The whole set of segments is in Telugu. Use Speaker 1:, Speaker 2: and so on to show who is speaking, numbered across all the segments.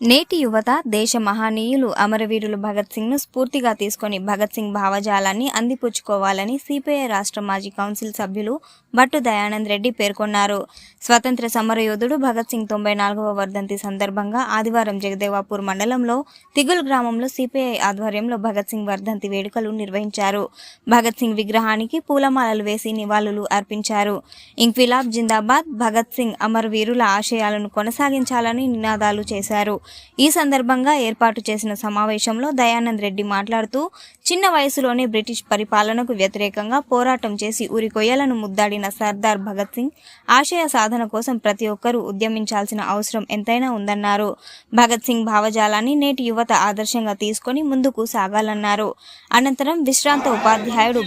Speaker 1: నేటి యువత దేశ మహనీయులు అమరవీరులు భగత్ సింగ్ను స్ఫూర్తిగా తీసుకొని భగత్ సింగ్ భావజాలాన్ని అందిపుచ్చుకోవాలని సిపిఐ రాష్ట్ర మాజీ కౌన్సిల్ సభ్యులు భట్టు దయానంద్ రెడ్డి పేర్కొన్నారు. స్వతంత్ర సమరయోధుడు భగత్ సింగ్ తొంభై నాలుగవ వర్ధంతి సందర్భంగా ఆదివారం జగదేవాపూర్ మండలంలో తిగుల్ గ్రామంలో సిపిఐ ఆధ్వర్యంలో భగత్ సింగ్ వర్ధంతి వేడుకలు నిర్వహించారు. భగత్ సింగ్ విగ్రహానికి పూలమాలలు వేసి నివాళులు అర్పించారు. ఇంక్విలాబ్ జిందాబాద్ భగత్ సింగ్ అమరవీరుల ఆశయాలను కొనసాగించాలని నినాదాలు చేశారు. ఈ సందర్భంగా ఏర్పాటు చేసిన సమావేశంలో దయానంద్ రెడ్డి మాట్లాడుతూ చిన్న వయసులోనే బ్రిటిష్ పరిపాలనకు వ్యతిరేకంగా పోరాటం చేసి ఉరికొయ్యలను ముద్దాడిన సర్దార్ భగత్ సింగ్ ఆశయ సాధన కోసం ప్రతి ఒక్కరూ ఉద్యమించాల్సిన అవసరం ఎంతైనా ఉందన్నారు. భగత్ సింగ్ భావజాలాన్ని నేటి యువత ఆదర్శంగా తీసుకొని ముందుకు సాగాలన్నారు. అనంతరం విశ్రాంత ఉపాధ్యాయుడు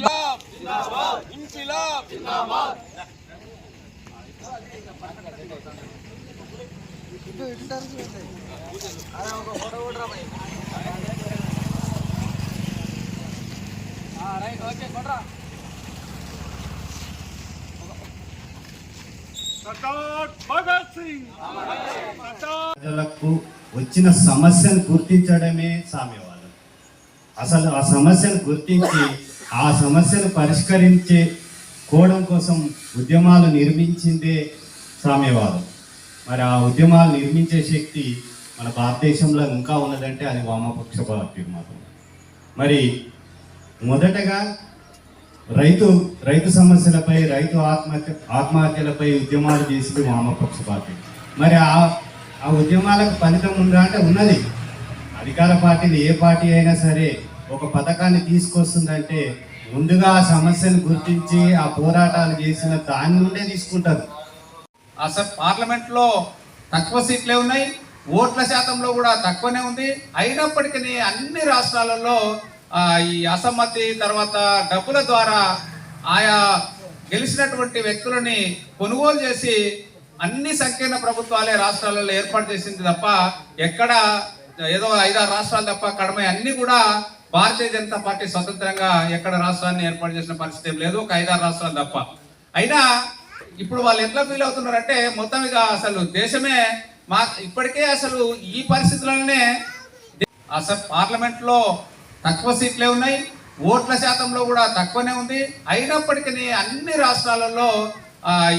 Speaker 2: ప్రజలకు వచ్చిన సమస్యను గుర్తించడమే సామ్యవాదం. అసలు ఆ సమస్యను గుర్తించి ఆ సమస్యను పరిష్కరించే కోవడం కోసం ఉద్యమాలు నిర్మించిందే సామ్యవాదం. మరి ఆ ఉద్యమాలు నిర్మించే శక్తి మన భారతదేశంలో ఇంకా ఉన్నదంటే అది వామపక్ష పార్టీలు మాత్రం. మరి మొదటగా రైతు రైతు సమస్యలపై రైతు ఆత్మహత్య ఆత్మహత్యలపై ఉద్యమాలు చేసింది వామపక్ష పార్టీ మరి ఆ ఆ ఉద్యమాలకు ఫలితం ఉందా అంటే ఉన్నది. అధికార పార్టీలు ఏ పార్టీ అయినా సరే ఒక పథకాన్ని తీసుకొస్తుందంటే ముందుగా ఆ సమస్యను గుర్తించి ఆ పోరాటాలు చేసిన దాని నుండే తీసుకుంటారు.
Speaker 3: అసలు పార్లమెంట్లో తక్కువ సీట్లే ఉన్నాయి ఓట్ల శాతంలో కూడా తక్కువనే ఉంది. అయినప్పటికీ అన్ని రాష్ట్రాలలో ఈ అసమ్మతి తర్వాత డబ్బుల ద్వారా ఆయా గెలిచినటువంటి వ్యక్తులని కొనుగోలు చేసి అన్ని సంకీర్ణ ప్రభుత్వాలే రాష్ట్రాలలో ఏర్పాటు చేసింది తప్ప ఎక్కడ ఏదో ఐదారు రాష్ట్రాలు తప్ప కడమే అన్ని కూడా భారతీయ జనతా పార్టీ స్వతంత్రంగా ఎక్కడ రాష్ట్రాన్ని ఏర్పాటు చేసిన పరిస్థితి లేదు. ఒక ఐదారు రాష్ట్రాలు తప్ప. అయినా ఇప్పుడు వాళ్ళు ఎట్లా ఫీల్ అవుతున్నారంటే మొత్తం ఇక అసలు దేశమే మా ఇప్పటికే అసలు ఈ పరిస్థితులనే అసలు పార్లమెంట్లో తక్కువ సీట్లే ఉన్నాయి ఓట్ల శాతంలో కూడా తక్కువనే ఉంది. అయినప్పటికీ అన్ని రాష్ట్రాలలో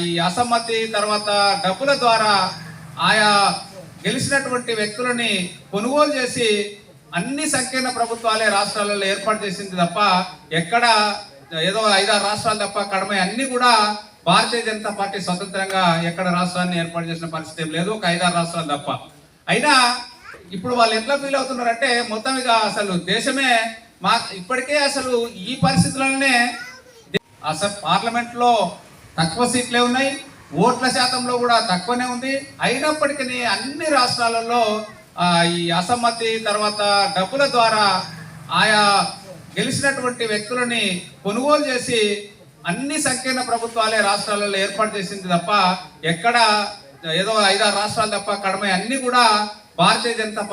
Speaker 3: ఈ అసమ్మతి తర్వాత డబ్బుల ద్వారా ఆయా గెలిచినటువంటి వ్యక్తులని కొనుగోలు చేసి అన్ని సంకీర్ణ ప్రభుత్వాలే రాష్ట్రాలలో ఏర్పాటు చేసింది తప్ప ఎక్కడ ఏదో ఐదారు రాష్ట్రాలు తప్ప కడమ అన్ని కూడా భారతీయ జనతా పార్టీ స్వతంత్రంగా ఎక్కడ రాష్ట్రాన్ని ఏర్పాటు చేసిన పరిస్థితి ఏం లేదు. ఒక ఐదారు రాష్ట్రాలు తప్ప. అయినా ఇప్పుడు వాళ్ళు ఎట్లా ఫీల్ అవుతున్నారంటే మొత్తం ఇక అసలు దేశమే మా ఇప్పటికే అసలు ఈ పరిస్థితులనే అసలు పార్లమెంట్లో తక్కువ సీట్లే ఉన్నాయి. ఓట్ల శాతంలో కూడా తక్కువనే ఉంది. అయినప్పటికీ అన్ని రాష్ట్రాలలో ఈ అసమ్మతి తర్వాత డబ్బుల ద్వారా ఆయా గెలిచినటువంటి వ్యక్తులని కొనుగోలు చేసి అన్ని సంకీర్ణ ప్రభుత్వాలే రాష్ట్రాలలో ఏర్పాటు చేసింది తప్ప ఎక్కడ ఏదో ఐదారు రాష్ట్రాలు తప్ప కడమ అన్ని కూడా భారతీయ జనతా పార్టీ